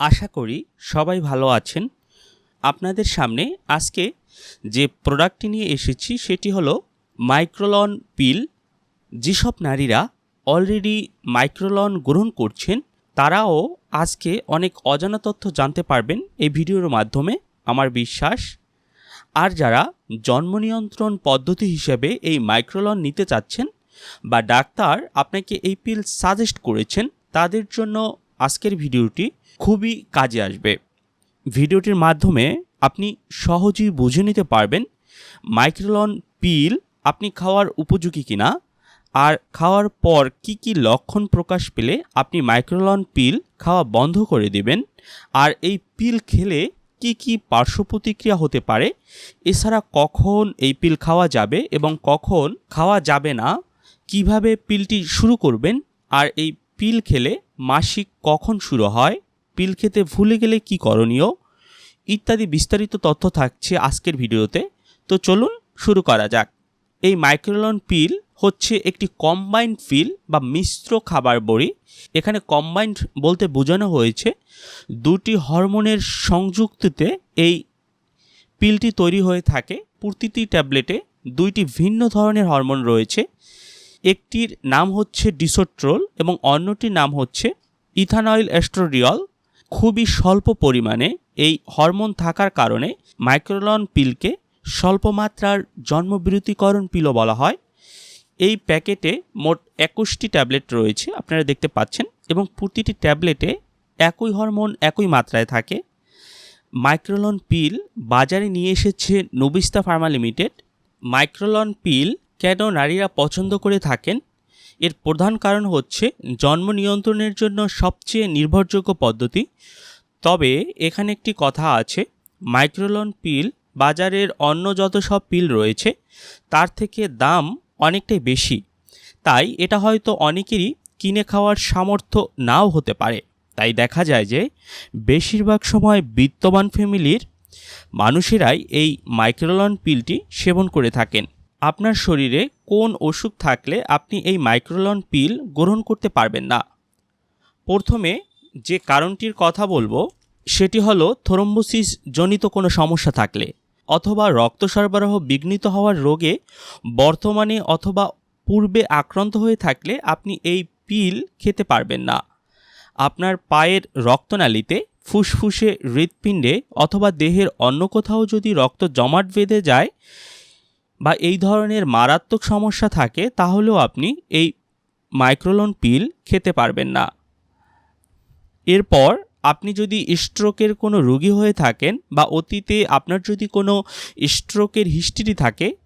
আশা করি সবাই ভালো আছেন। আপনাদের সামনে আজকে যে প্রোডাক্টটি নিয়ে এসেছি সেটি হলো মাইক্রোলন পিল যেসব নারীরা অলরেডি মাইক্রোলন গ্রহণ করছেন, তারাও আজকে অনেক অজানা তথ্য জানতে পারবেন এই ভিডিওর মাধ্যমে, আমার বিশ্বাস। আর যারা জন্ম নিয়ন্ত্রণ পদ্ধতি হিসেবে এই মাইক্রোলন নিতে চাচ্ছেন বা ডাক্তার আপনাকে এই পিল সাজেস্ট করেছেন, তাদের জন্য আজকের ভিডিওটি খুবই কাজে আসবে। ভিডিওটির মাধ্যমে আপনি সহজেই বুঝে নিতে পারবেন মাইক্রোলন পিল আপনি খাওয়ার উপযোগী কিনা আর খাওয়ার পর কি কি লক্ষণ প্রকাশ পেলে আপনি মাইক্রোলন পিল খাওয়া বন্ধ করে দেবেন আর এই পিল খেলে কি কি পার্শ্ব প্রতিক্রিয়া হতে পারে এছাড়া কখন এই পিল খাওয়া যাবে এবং কখন খাওয়া যাবে না, কীভাবে পিলটি শুরু করবেন আর এই পিল খেলে মাসিক কখন শুরু হয়, পিল খেতে ভুলে গেলে কি করণীয়, ইত্যাদি বিস্তারিত তথ্য থাকছে আজকের ভিডিওতে। তো চলুন শুরু করা যাক। এই মাইক্রোলন পিল হচ্ছে একটি কম্বাইন্ড পিল বা মিশ্র খাবার বড়ি। এখানে কম্বাইন্ড বলতে বোঝানো হয়েছে দুটি হরমোনের সংযুক্তিতে এই পিলটি তৈরি হয়ে থাকে। প্রতিটি ট্যাবলেটে দুইটি ভিন্ন ধরনের হরমোন রয়েছে। একটির নাম হচ্ছে ডিসোট্রোল এবং অন্যটির নাম হচ্ছে ইথানয়েল এস্ট্রোডিয়ল খুবই স্বল্প পরিমাণে এই হরমোন থাকার কারণে মাইক্রোলন পিলকে স্বল্প মাত্রার জন্মবিরতিকরণ পিলও বলা হয়। এই প্যাকেটে মোট একুশটি ট্যাবলেট রয়েছে, আপনারা দেখতে পাচ্ছেন, এবং প্রতিটি ট্যাবলেটে একই হরমোন একই মাত্রায় থাকে। মাইক্রোলন পিল বাজারে নিয়ে এসেছে নবিস্তা ফার্মা লিমিটেড। মাইক্রোলন পিল কেন নারীরা পছন্দ করে থাকেন? এর প্রধান কারণ হচ্ছে জন্ম নিয়ন্ত্রণের জন্য সবচেয়ে নির্ভরযোগ্য পদ্ধতি। তবে এখানে একটি কথা আছে, মাইক্রোলন পিল বাজারের অন্য যত সব পিল রয়েছে, তার থেকে দাম অনেকটাই বেশি। তাই এটা হয়তো অনেকেরই কিনে খাওয়ার সামর্থ্য নাও হতে পারে। তাই দেখা যায় যে, বেশিরভাগ সময় বিত্তবান ফ্যামিলির মানুষেরাই এই মাইক্রোলন পিলটি সেবন করে থাকেন। আপনার শরীরে কোন অসুখ থাকলে আপনি এই মাইক্রোলন পিল গ্রহণ করতে পারবেন না। প্রথমে যে কারণটির কথা বলব, সেটি হলো থ্রম্বোসিস জনিত কোনো সমস্যা থাকলে অথবা রক্ত সরবরাহ বিঘ্নিত হওয়ার রোগে বর্তমানে অথবা পূর্বে আক্রান্ত হয়ে থাকলে আপনি এই পিল খেতে পারবেন না। আপনার পায়ের রক্তনালীতে ফুসফুসে হৃৎপিণ্ডে অথবা দেহের অন্য কোথাও যদি রক্ত জমাট বেঁধে যায় বা এই ধরনের মারাত্মক সমস্যা থাকে, তাহলেও আপনি এই মাইক্রোলোন পিল খেতে পারবেন না। এরপর আপনি যদি স্ট্রোকের কোনো রোগী হয়ে থাকেন বা অতীতে আপনার যদি কোনো স্ট্রোকের হিস্ট্রি থাকে,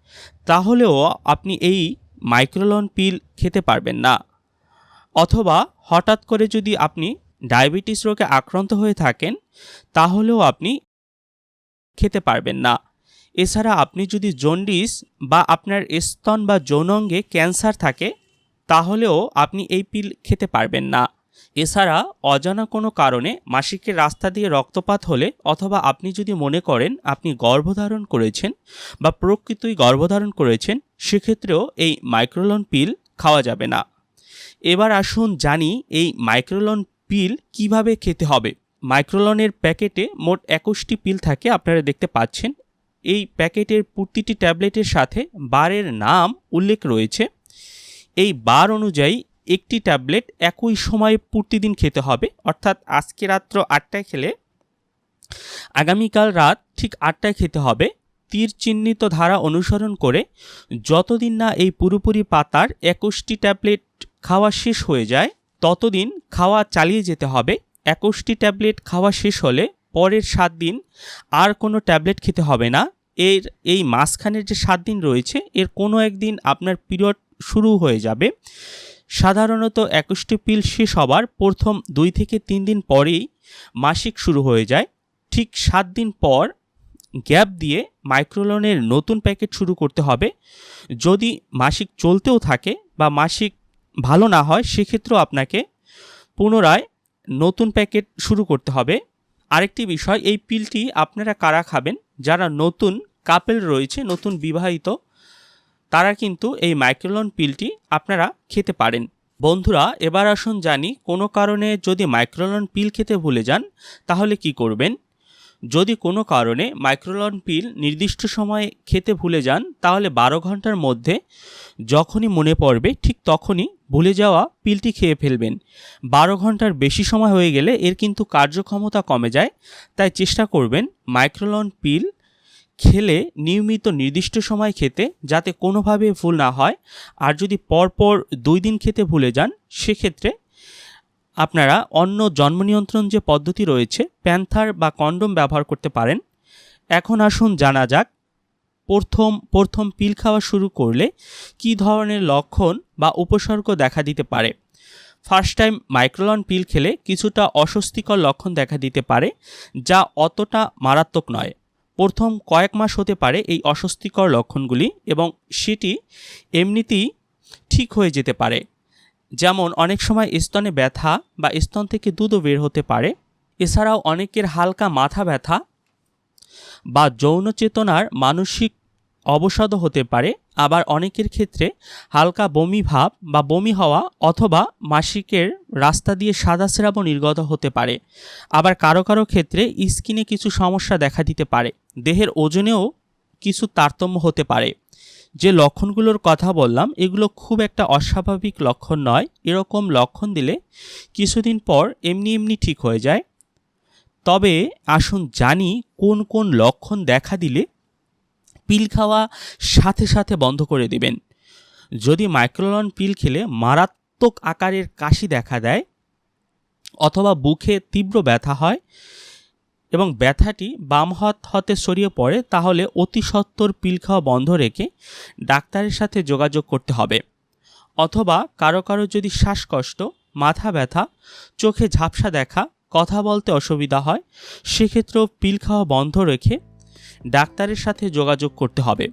তাহলেও আপনি এই মাইক্রোলন পিল খেতে পারবেন না। অথবা হঠাৎ করে যদি আপনি ডায়াবেটিস রোগে আক্রান্ত হয়ে থাকেন, তাহলেও আপনি খেতে পারবেন না। এছাড়া আপনি যদি জন্ডিস বা আপনার স্তন বা যৌনাঙ্গে ক্যান্সার থাকে, তাহলেও আপনি এই পিল খেতে পারবেন না। এছাড়া অজানা কোনো কারণে মাসিকের রাস্তা দিয়ে রক্তপাত হলে অথবা আপনি যদি মনে করেন আপনি গর্ভধারণ করেছেন বা প্রকৃতই গর্ভধারণ করেছেন, সেক্ষেত্রেও এই মাইক্রোলন পিল খাওয়া যাবে না। এবার আসুন জানি এই মাইক্রোলন পিল কীভাবে খেতে হবে। মাইক্রোলনের প্যাকেটে মোট একুশটি পিল থাকে, আপনারা দেখতে পাচ্ছেন। এই প্যাকেটের প্রতিটি ট্যাবলেটের সাথে বারের নাম উল্লেখ রয়েছে। এই বার অনুযায়ী একটি ট্যাবলেট একই সময়ে প্রতিদিন খেতে হবে। অর্থাৎ আজকে রাত্র আটটায় খেলে আগামীকাল রাত ঠিক আটটায় খেতে হবে। তীর চিহ্নিত ধারা অনুসরণ করে যতদিন না এই পুরোপুরি পাতার একুশটি ট্যাবলেট খাওয়া শেষ হয়ে যায়, ততদিন খাওয়া চালিয়ে যেতে হবে। একুশটি ট্যাবলেট খাওয়া শেষ হলে পরের সাত দিন আর কোনো ট্যাবলেট খেতে হবে না। এর, এই মাঝখানের যে সাত দিন রয়েছে, এর কোনো একদিন আপনার পিরিয়ড শুরু হয়ে যাবে। সাধারণত একুশটি পিল শেষ হবার প্রথম দুই থেকে তিন দিন পরেই মাসিক শুরু হয়ে যায়। ঠিক সাত দিন পর গ্যাপ দিয়ে মাইক্রোলোনের নতুন প্যাকেট শুরু করতে হবে। যদি মাসিক চলতেও থাকে বা মাসিক ভালো না হয়, সেক্ষেত্রেও আপনাকে পুনরায় নতুন প্যাকেট শুরু করতে হবে। আরেকটি বিষয়, এই পিলটি আপনারা কারা খাবেন? যারা নতুন কাপেল রয়েছে, নতুন বিবাহিত, তারা কিন্তু এই মাইক্রোলন পিলটি আপনারা খেতে পারেন। বন্ধুরা, এবার আসুন জানি, কোনো কারণে যদি মাইক্রোলন পিল খেতে ভুলে যান, তাহলে কি করবেন? যদি কোনো কারণে মাইক্রোলন পিল নির্দিষ্ট সময়ে খেতে ভুলে যান, তাহলে বারো ঘণ্টার মধ্যে যখনই মনে পড়বে, ঠিক তখনই ভুলে যাওয়া পিলটি খেয়ে ফেলবেন। বারো ঘণ্টার বেশি সময় হয়ে গেলে এর কিন্তু কার্যক্ষমতা কমে যায়। তাই চেষ্টা করবেন মাইক্রোলন পিল খেলে নিয়মিত নির্দিষ্ট সময় খেতে, যাতে কোনোভাবে ভুল না হয়। আর যদি পরপর দুই দিন খেতে ভুলে যান, সেক্ষেত্রে আপনারা অন্য জন্ম নিয়ন্ত্রণ যে পদ্ধতি রয়েছে, প্যান্থার বা কন্ডোম ব্যবহার করতে পারেন। এখন আসুন জানা যাক, প্রথম প্রথম পিল খাওয়া শুরু করলে কী ধরনের লক্ষণ বা উপসর্গ দেখা দিতে পারে? ফার্স্ট টাইম মাইক্রোলন পিল খেলে কিছুটা অস্বস্তিকর লক্ষণ দেখা দিতে পারে, যা অতটা মারাত্মক নয়। প্রথম কয়েক মাস হতে পারে এই অস্বস্তিকর লক্ষণগুলি এবং সেটি এমনিতেই ঠিক হয়ে যেতে পারে। যেমন অনেক সময় স্তনে ব্যথা বা স্তন থেকে দুধও বের হতে পারে। এছাড়াও অনেকের হালকা মাথা ব্যথা বা যৌন চেতনার মানসিক অবসাদও হতে পারে। আবার অনেকের ক্ষেত্রে হালকা বমি ভাব বা বমি হওয়া অথবা মাসিকের রাস্তা দিয়ে সাদা স্রাবও নির্গত হতে পারে। আবার কারও কারও ক্ষেত্রে স্কিনে কিছু সমস্যা দেখা দিতে পারে। দেহের ওজনেও কিছু তারতম্য হতে পারে। যে লক্ষণগুলোর কথা বললাম, এগুলো খুব একটা অস্বাভাবিক লক্ষণ নয়। এরকম লক্ষণ দিলে কিছুদিন পর এমনি এমনি ঠিক হয়ে যায়। তবে আসুন জানি কোন কোন লক্ষণ দেখা দিলে পিল খাওয়া সাথে সাথে বন্ধ করে দিবেন। যদি মাইক্রোলন পিল খেলে মারাত্মক আকারের কাশি দেখা দেয়, অথবা বুকে তীব্র ব্যথা হয় এবং ব্যথাটি বাম হাত হতে সরিয়ে পড়ে, তাহলে অতি সত্বর পিল খাওয়া বন্ধ রেখে ডাক্তারের সাথে যোগাযোগ করতে হবে। অথবা কারও কারও যদি শ্বাসকষ্ট, মাথা ব্যথা, চোখে ঝাপসা দেখা, কথা বলতে অসুবিধা হয়, সেক্ষেত্রেও পিল খাওয়া বন্ধ রেখে ডাক্তারের সাথে যোগাযোগ করতে হবে।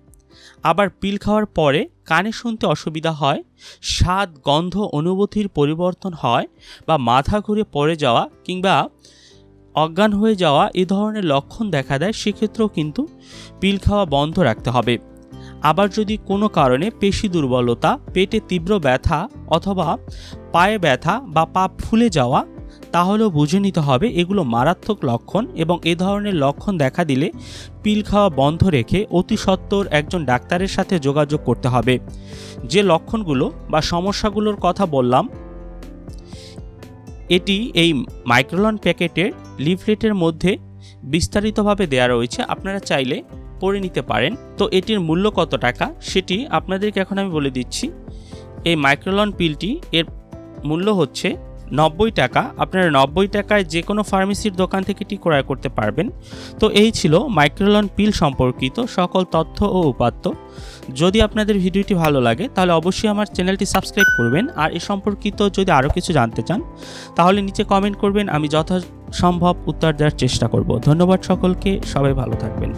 আবার পিল খাওয়ার পরে কানে শুনতে অসুবিধা হয়, স্বাদ, গন্ধ, অনুভূতির পরিবর্তন হয় বা মাথা ঘুরে পড়ে যাওয়া কিংবা অজ্ঞান হয়ে যাওয়া এ ধরনের লক্ষণ দেখা দেয়, সেক্ষেত্রেও কিন্তু পিল খাওয়া বন্ধ রাখতে হবে। আবার যদি কোনো কারণে পেশি দুর্বলতা, পেটে তীব্র ব্যথা অথবা পায়ে ব্যথা বা পা ফুলে যাওয়া, তাহলেও বুঝে নিতে হবে এগুলো মারাত্মক লক্ষণ এবং এ ধরনের লক্ষণ দেখা দিলে পিল খাওয়া বন্ধ রেখে অতি সত্বর একজন ডাক্তারের সাথে যোগাযোগ করতে হবে। যে লক্ষণগুলো বা সমস্যাগুলোর কথা বললাম এটি এই মাইক্রোলন প্যাকেটের লিফলেটের মধ্যে বিস্তারিতভাবে দেওয়া রয়েছে। আপনারা চাইলে পড়ে নিতে পারেন। তো এটির মূল্য কত টাকা? সেটি আপনাদেরকে এখন আমি বলে দিচ্ছি। এই মাইক্রোলন পিলটি এর মূল্য হচ্ছে নব্বই টাকা। আপনারা নব্বই টাকায় যে কোনো ফার্মেসির দোকান থেকে এটি ক্রয় করতে পারবেন। তো এই ছিল মাইক্রোলন পিল সম্পর্কিত সকল তথ্য ও উপাত্ত। যদি আপনাদের ভিডিওটি ভালো লাগে, তাহলে অবশ্যই আমার চ্যানেলটি সাবস্ক্রাইব করবেন। আর এ সম্পর্কিত যদি আরও কিছু জানতে চান, তাহলে নিচে কমেন্ট করবেন। আমি যথাসম্ভব উত্তর দেওয়ার চেষ্টা করব। ধন্যবাদ সকলকে। সবাই ভালো থাকবেন।